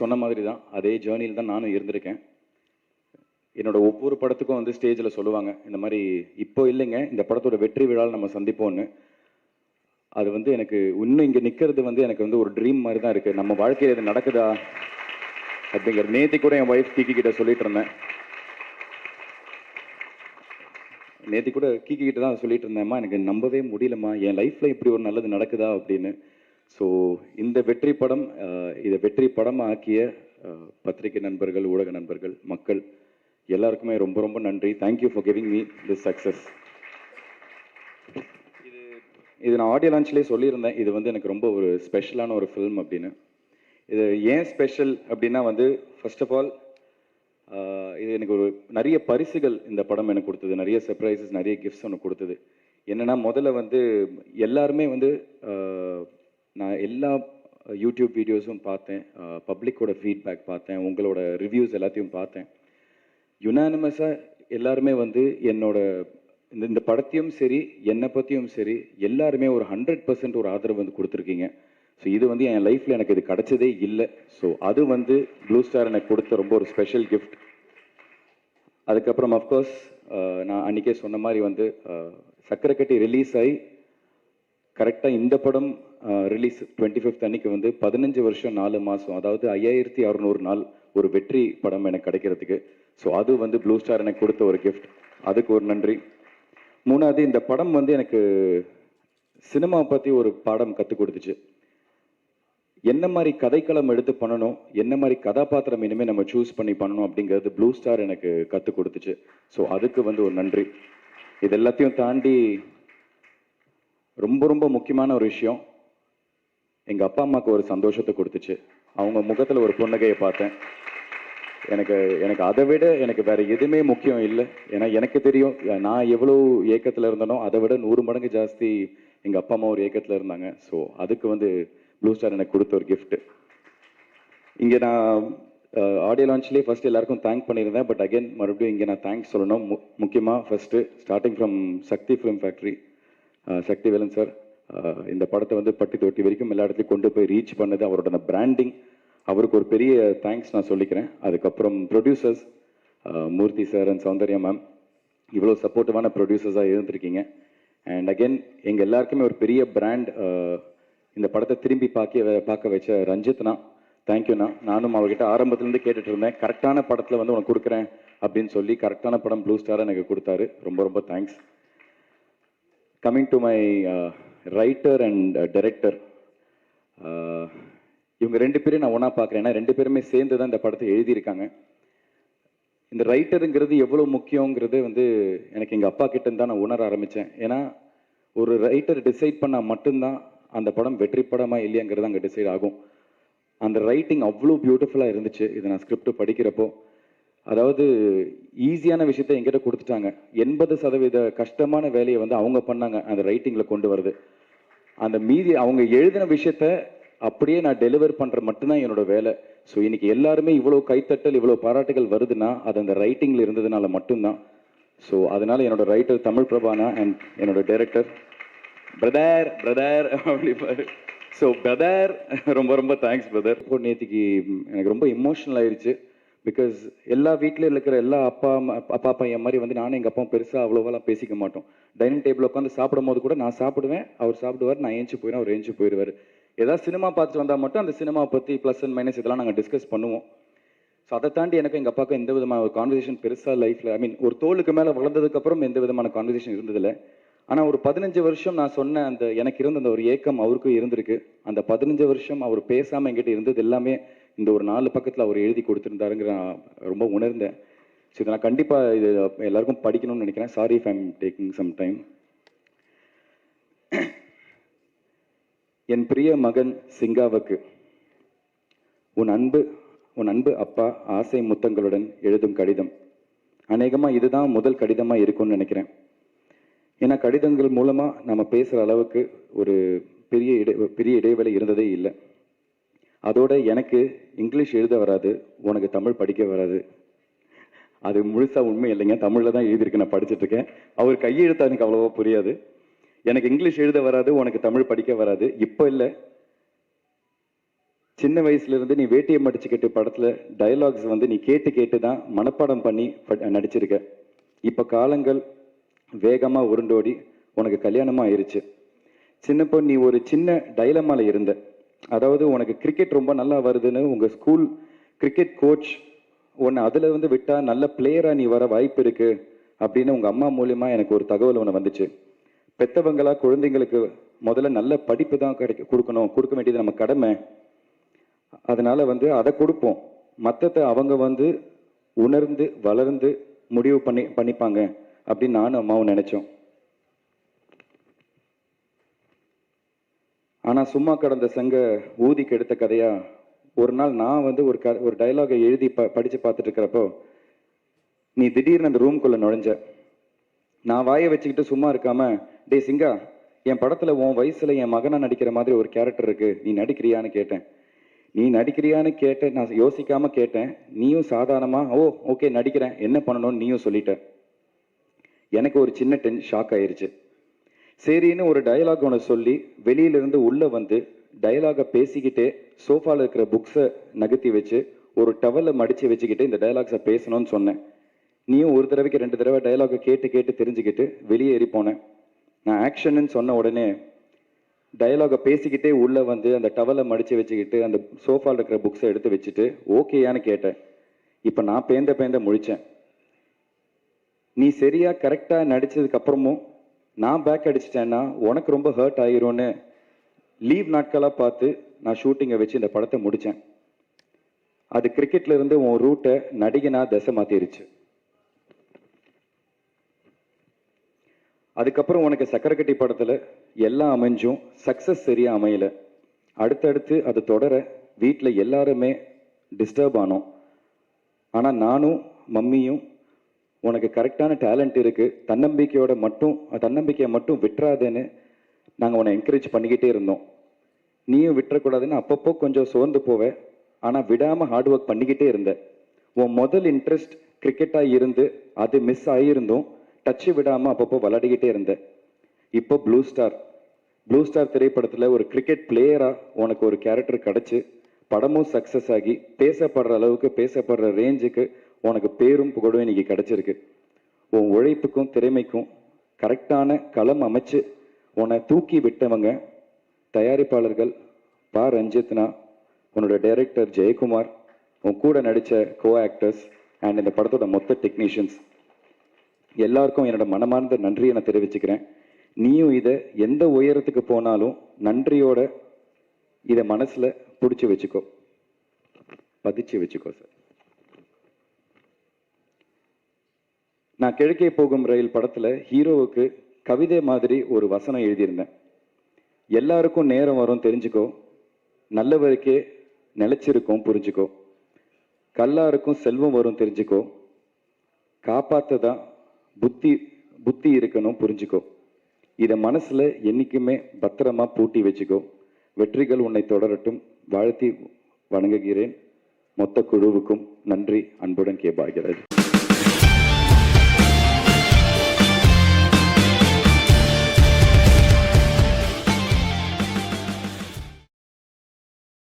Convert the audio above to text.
சொன்ன மாதிரி தான் அதே ஜேர்னியில் தான் நானும் இருந்திருக்கேன். என்னோட ஒவ்வொரு படத்துக்கும் வந்து ஸ்டேஜில் சொல்லுவாங்க இந்த மாதிரி இப்போ இல்லைங்க இந்த படத்தோட வெற்றி விழாவில் நம்ம சந்திப்போம்னு. அது வந்து எனக்கு இன்னும் இங்கே நிற்கிறது வந்து எனக்கு வந்து ஒரு ட்ரீம் மாதிரி தான் இருக்குது நம்ம வாழ்க்கையில் இது நடக்குதா? அப்படிங்கிற நேத்தி கூட என் ஒய்ஃப் கீக்கி கிட்ட சொல்லிட்டு இருந்தேன். நேத்தி கூட கீக்கி கிட்ட தான் சொல்லிட்டு இருந்தேம்மா எனக்கு நம்பவே முடியலம்மா என் லைஃப்பில் இப்படி ஒரு நல்லது நடக்குதா அப்படின்னு. ஸோ இந்த வெற்றி படம் இதை வெற்றி படம் ஆக்கிய பத்திரிகை நண்பர்கள் ஊடக நண்பர்கள் மக்கள் எல்லாருக்குமே ரொம்ப ரொம்ப நன்றி. Thank you for giving me this success இது இது நான் ஆடியோ லான்ச்லேயே சொல்லியிருந்தேன். இது வந்து எனக்கு ரொம்ப ஒரு ஸ்பெஷலான ஒரு ஃபில்ம் அப்படின்னு. இது ஏன் ஸ்பெஷல் அப்படின்னா வந்து ஃபர்ஸ்ட் ஆஃப் ஆல் இது எனக்கு ஒரு நிறைய பரிசுகள் இந்த படம் எனக்கு கொடுத்தது. நிறைய சர்ப்ரைசஸ் நிறைய கிஃப்ட்ஸ் ஒன்று கொடுத்தது. என்னன்னா முதல்ல வந்து எல்லாருமே வந்து நான் எல்லா யூடியூப் வீடியோஸும் பார்த்தேன். பப்ளிக்கோட ஃபீட்பேக் பார்த்தேன். உங்களோட ரிவ்யூஸ் எல்லாத்தையும் பார்த்தேன். யுனானிமஸாக எல்லாருமே வந்து என்னோட இந்த இந்த படத்தையும் சரி என்னை பற்றியும் சரி எல்லாருமே ஒரு ஹண்ட்ரட் பர்சன்ட் ஒரு ஆதரவு வந்து கொடுத்துருக்கீங்க. ஸோ இது வந்து என் லைஃப்பில் எனக்கு இது கிடச்சதே இல்லை. ஸோ அது வந்து ப்ளூ ஸ்டார் எனக்கு கொடுத்த ரொம்ப ஒரு ஸ்பெஷல் கிஃப்ட் அதுக்கப்புறம் அஃப்கோர்ஸ் நான் அன்றைக்கே சொன்ன மாதிரி வந்து சக்கரை கட்டி ரிலீஸ் ஆகி கரெக்டாக இந்த படம் ரிலீஸ் டுவெண்ட்டி ஃபிஃப்த் அன்னைக்கு வந்து பதினஞ்சு வருஷம் நாலு மாதம் அதாவது ஐயாயிரத்தி அறநூறு நாள் ஒரு வெற்றி படம் எனக்கு கிடைக்கிறதுக்கு. ஸோ அது வந்து ப்ளூ ஸ்டார் எனக்கு கொடுத்த ஒரு கிஃப்ட் அதுக்கு ஒரு நன்றி. மூணாவது இந்த படம் வந்து எனக்கு சினிமா பற்றி ஒரு பாடம் கற்றுக் கொடுத்துச்சு. என்ன மாதிரி கதைக்களம் எடுத்து பண்ணணும் என்ன மாதிரி கதாபாத்திரம் இனிமேல் நம்ம சூஸ் பண்ணி பண்ணணும் அப்படிங்கிறது ப்ளூ ஸ்டார் எனக்கு கற்றுக் கொடுத்துச்சு. ஸோ அதுக்கு வந்து ஒரு நன்றி. இது எல்லாத்தையும் தாண்டி ரொம்ப ரொம்ப முக்கியமான ஒரு விஷயம். எங்கள் அப்பா அம்மாவுக்கு ஒரு சந்தோஷத்தை கொடுத்துச்சு. அவங்க முகத்தில் ஒரு புன்னகையை பார்த்தேன். எனக்கு எனக்கு அதை விட எனக்கு வேறு எதுவுமே முக்கியம் இல்லை. ஏன்னா எனக்கு தெரியும் நான் எவ்வளோ ஏக்கத்தில் இருந்தனோ அதை விட நூறு மடங்கு ஜாஸ்தி எங்கள் அப்பா அம்மா ஒரு ஏக்கத்தில் இருந்தாங்க. ஸோ அதுக்கு வந்து ப்ளூ ஸ்டார் எனக்கு கொடுத்த ஒரு கிஃப்ட்டு இங்கே நான் ஆடியோ லான்ச்லேயே ஃபர்ஸ்ட் எல்லாருக்கும் தேங்க் பண்ணியிருந்தேன். பட் அகைன் மறுபடியும் இங்கே நான் தேங்க்ஸ் சொல்லணும். மு முக்கியமாக first starting from Sakthi film factory Sakthi Velan sir. இந்த படத்தை வந்து பட்டி தொட்டி வரைக்கும் எல்லா இடத்துலையும் கொண்டு போய் ரீச் பண்ணது அவரோட அந்த பிராண்டிங் அவருக்கு ஒரு பெரிய தேங்க்ஸ் நான் சொல்லிக்கிறேன். அதுக்கப்புறம் producers Murthy sir and Soundarya ma'am இவ்வளோ சப்போர்ட்டிவான ப்ரொடியூசர்ஸாக இருந்திருக்கீங்க. அண்ட் அகெயின் எங்கள் எல்லாருக்குமே ஒரு பெரிய பிராண்ட் இந்த படத்தை திரும்பி பார்க்க பார்க்க வச்ச ரஞ்சித்னா தேங்க்யூண்ணா நானும் அவர்கிட்ட ஆரம்பத்துலேருந்து கேட்டுட்டு இருந்தேன். கரெக்டான படத்தில் வந்து உனக்கு கொடுக்குறேன் அப்படின்னு சொல்லி கரெக்டான படம் ப்ளூ ஸ்டாராக எனக்கு கொடுத்தாரு. ரொம்ப ரொம்ப thanks coming to my writer and director இவங்க ரெண்டு பேரும் நான் ஒன்றா பார்க்குறேன். ஏன்னா ரெண்டு பேருமே சேர்ந்து தான் இந்த படத்தை எழுதியிருக்காங்க. இந்த ரைட்டருங்கிறது எவ்வளோ முக்கியங்கிறது வந்து எனக்கு எங்கள் அப்பா கிட்ட தான் நான் உணர ஆரம்பித்தேன் ஏன்னா ஒரு ரைட்டர் டிசைட் பண்ணால் மட்டும்தான் அந்த படம் வெற்றி படமா இல்லையாங்கிறது அங்கே டிசைட் ஆகும். அந்த ரைட்டிங் அவ்வளோ பியூட்டிஃபுல்லாக இருந்துச்சு. இதை நான் ஸ்கிரிப்ட் படிக்கிறப்போ அதாவது ஈஸியான விஷயத்தை எங்கிட்ட கொடுத்துட்டாங்க. எண்பது சதவீத கஷ்டமான வேலையை வந்து அவங்க பண்ணாங்க அந்த ரைட்டிங்கில் கொண்டு வருது அந்த மீதி அவங்க எழுதின விஷயத்த அப்படியே நான் டெலிவர் பண்ணுற மட்டும்தான் என்னோட வேலை. ஸோ இன்னைக்கு எல்லாருமே இவ்வளோ கைத்தட்டல் இவ்வளோ பாராட்டுகள் வருதுன்னா அது அந்த ரைட்டிங்கில் இருந்ததுனால மட்டும்தான். ஸோ அதனால என்னோட ரைட்டர் தமிழ் பிரபானா அண்ட் என்னோட டைரக்டர் பிரதர் பிரதர் அப்படிப்பாரு ஸோ பிரதர் ரொம்ப ரொம்ப தேங்க்ஸ் பிரதர் இப்போ நேத்திக்கு எனக்கு ரொம்ப இமோஷனல் ஆயிடுச்சு பிகாஸ் எல்லா வீட்டிலையும் இருக்கிற எல்லா அப்பா அம்மா அப்பா பையன் மாதிரி வந்து நானும் எங்கள் அப்பாவும் பெருசாக அவ்வளோவெல்லாம் பேசிக்க மாட்டோம். டைனிங் டேபிள் உட்காந்து சாப்பிடும் போது கூட நான் சாப்பிடுவேன் அவர் சாப்பிடுவார் நான் ஏஞ்சி போயிடும் அவர் ஏஞ்சி போயிடுவார். ஏதாவது சினிமா பார்த்துட்டு வந்தால் மட்டும் அந்த சினிமா பற்றி ப்ளஸ் அண்ட் மைனஸ் இதெல்லாம் நாங்கள் டிஸ்கஸ் பண்ணுவோம். ஸோ அதை தாண்டி எனக்கு எங்கள் அப்பாவுக்கு எந்த விதமான ஒரு கான்வர்சேஷன் பெருசாக லைஃப்பில் ஐ மீன் ஒரு தோலுக்கு மேலே வளர்ந்ததுக்கப்புறம் எந்த விதமான கான்வர்சேஷன் இருந்ததில்லை. ஆனால் ஒரு பதினஞ்சு வருஷம் நான் சொன்ன அந்த எனக்கு இருந்த அந்த ஒரு ஏக்கம் அவருக்கும் இருந்திருக்கு. அந்த பதினஞ்சு வருஷம் அவர் பேசாமல் எங்கிட்ட இருந்தது எல்லாமே இந்த ஒரு நாலு பக்கத்தில் அவர் எழுதி கொடுத்துருந்தாருங்கிற நான் ரொம்ப உணர்ந்தேன். ஸோ இதை நான் கண்டிப்பாக இது எல்லாருக்கும் படிக்கணும்னு நினைக்கிறேன். Sorry if I'm taking some time என் பிரிய மகன் சிங்காவுக்கு உன் அன்பு உன் அன்பு அப்பா ஆசை முத்தங்களுடன் எழுதும் கடிதம். அநேகமாக இதுதான் முதல் கடிதமாக இருக்கும்னு நினைக்கிறேன். ஏன்னா கடிதங்கள் மூலமாக நம்ம பேசுகிற அளவுக்கு ஒரு பெரிய இடை பெரிய இடைவேளை இருந்ததே இல்லை. அதோட எனக்கு இங்கிலீஷ் எழுத வராது உனக்கு தமிழ் படிக்க வராது. அது முழுசாக உண்மை இல்லைங்க. தமிழில் தான் எழுதியிருக்கு நான் படிச்சுட்ருக்கேன் அவர் கையெழுத்தா எனக்கு அவ்வளோவா புரியாது. எனக்கு இங்கிலீஷ் எழுத வராது உனக்கு தமிழ் படிக்க வராது. இப்போ இல்லை. சின்ன வயசுலேருந்து நீ வேட்டியை மடிச்சுக்கிட்டு படத்தில் டயலாக்ஸ் வந்து நீ கேட்டு கேட்டு தான் மனப்பாடம் பண்ணி நடிச்சிருக்க. இப்போ காலங்கள் வேகமாக உருண்டோடி உனக்கு கல்யாணமாக ஆயிடுச்சு சின்னப்போ நீ ஒரு சின்ன டைலமால இருந்த. அதாவது உனக்கு கிரிக்கெட் ரொம்ப நல்லா வருதுன்னு உங்கள் ஸ்கூல் கிரிக்கெட் கோச் உன்னை அதில் வந்து விட்டால் நல்ல பிளேயரா நீ வர வாய்ப்பு இருக்குது அப்படின்னு உங்கள் அம்மா மூலிமா எனக்கு ஒரு தகவல் ஒன்று வந்துச்சு. பெத்தவங்களா குழந்தைங்களுக்கு முதல்ல நல்ல படிப்பு தான் கிடைக்க கொடுக்கணும். கொடுக்க வேண்டியது நம்ம கடமை. அதனால் வந்து அதை கொடுப்போம். மற்றத்தை அவங்க வந்து உணர்ந்து வளர்ந்து முடிவு பண்ணி பண்ணிப்பாங்க அப்படின்னு நானும் அம்மாவும் நினச்சோம். ஆனால் சும்மா கடந்த சங்க ஊதி கெடுத்த கதையா ஒரு நாள் நான் வந்து ஒரு க ஒரு டைலாகை எழுதி ப படித்து பார்த்துட்டு இருக்கிறப்போ நீ திடீர்னு அந்த ரூம்குள்ளே நுழைஞ்ச நான் வாயை வச்சுக்கிட்டு சும்மா இருக்காம டேய் சிங்கா என் படத்தில் உன் வயசில் என் மகனாக நடிக்கிற மாதிரி ஒரு கேரக்டர் இருக்குது நீ நடிக்கிறியான்னு கேட்டேன். நீ நடிக்கிறியான்னு கேட்ட நான் யோசிக்காமல் கேட்டேன். நீயும் சாதாரணமாக ஓ ஓகே நடிக்கிறேன் என்ன பண்ணணும்னு நீயும் சொல்லிட்ட. எனக்கு ஒரு சின்ன டென் ஷாக் ஆயிடுச்சு சரின்னு ஒரு டயலாக் ஒன்று சொல்லி வெளியிலிருந்து உள்ளே வந்து டயலாகை பேசிக்கிட்டே சோஃபாவில் இருக்கிற புக்ஸை நகர்த்தி வச்சு ஒரு டவலை மடித்து வச்சுக்கிட்டு இந்த டயலாக்ஸை பேசணும்னு சொன்னேன். நீயும் ஒரு தடவைக்கு ரெண்டு தடவை டயலாகை கேட்டு கேட்டு தெரிஞ்சுக்கிட்டு வெளியே ஏறி போனேன். நான் ஆக்ஷன்னு சொன்ன உடனே டயலாகை பேசிக்கிட்டே உள்ளே வந்து அந்த டவலை மடித்து வச்சுக்கிட்டு அந்த சோஃபாவில் இருக்கிற புக்ஸை எடுத்து வச்சுட்டு ஓகேயான்னு கேட்டேன். இப்போ நான் பேந்த பேந்த முழித்தேன் நீ சரியாக கரெக்டாக நடித்ததுக்கப்புறமும் நான் பேக் அடிச்சிட்டேன்னா உனக்கு ரொம்ப ஹர்ட் ஆயிரும்னு லீவ் நாட்களாக பார்த்து நான் ஷூட்டிங்கை வச்சு இந்த படத்தை முடித்தேன் அது கிரிக்கெட்ல இருந்து உன் ரூட்டை நடிகனா திசை மாத்திருச்சு. அதுக்கப்புறம் உனக்கு சக்கரக்கட்டி படத்தில் எல்லாம் அமைஞ்சும் சக்சஸ் சரியாக அமையல. அடுத்தடுத்து அது தொடர வீட்டில் எல்லாருமே டிஸ்டர்ப் ஆனோம். ஆனால் நானும் மம்மியும் உனக்கு கரெக்டான டேலண்ட் இருக்கு. தன்னம்பிக்கையோட மட்டும் தன்னம்பிக்கையை மட்டும் விட்டுறாதேன்னு நாங்கள் உன்னை என்கரேஜ் பண்ணிக்கிட்டே இருந்தோம். நீயும் விட்டுறக்கூடாதுன்னு அப்பப்போ கொஞ்சம் சோர்ந்து போவ. ஆனால் விடாமல் ஹார்ட் ஒர்க் பண்ணிக்கிட்டே இருந்தேன் உன் முதல் இன்ட்ரெஸ்ட் கிரிக்கெட்டாக இருந்து அது மிஸ் ஆகியிருந்தும் டச்சு விடாமல் அப்பப்போ விளையாடிக்கிட்டே இருந்தேன் இப்போ ப்ளூ ஸ்டார் ப்ளூ ஸ்டார் திரைப்படத்தில் ஒரு கிரிக்கெட் பிளேயராக உனக்கு ஒரு கேரக்டர் கிடச்சி படமும் சக்ஸஸ் ஆகி பேசப்படுற அளவுக்கு பேசப்படுற ரேஞ்சுக்கு உனக்கு பேரும் புகழும் இன்னைக்கு கிடைச்சிருக்கு. உன் உழைப்புக்கும் திறமைக்கும் கரெக்டான களம் அமைச்சு உன்னை தூக்கி விட்டவங்க தயாரிப்பாளர்கள் பா. ரஞ்சித்னா உன்னோட டைரக்டர் ஜெயக்குமார் உன் கூட நடித்த கோ ஆக்டர்ஸ் அண்ட் இந்த படத்தோட மொத்த டெக்னீஷியன்ஸ் எல்லாருக்கும் என்னோட மனமார்ந்த நன்றியை நான் தெரிவிச்சுக்கிறேன். நீயும் இதை எந்த உயரத்துக்கு போனாலும் நன்றியோட இதை மனசில் பிடிச்சி வச்சுக்கோ. பதிச்சு வச்சுக்கோ சார் நான் கிழக்கே போகும் ரயில் படத்தில் ஹீரோவுக்கு கவிதை மாதிரி ஒரு வசனம் எழுதியிருந்தேன். எல்லாருக்கும் நேரம் வரும் தெரிஞ்சுக்கோ. நல்லவருக்கே நிலைச்சிருக்கும் புரிஞ்சுக்கோ. கல்லாருக்கும் செல்வம் வரும் தெரிஞ்சுக்கோ. காப்பாத்ததான் புத்தி புத்தி இருக்கணும் புரிஞ்சுக்கோ. இதை மனசில் என்றைக்குமே பத்திரமா பூட்டி வச்சுக்கோ. வெற்றிகள் உன்னை தொடரட்டும். வாழ்த்தி வணங்குகிறேன். மொத்த குழுவுக்கும் நன்றி. அன்புடன் கே பாக்யராஜ்.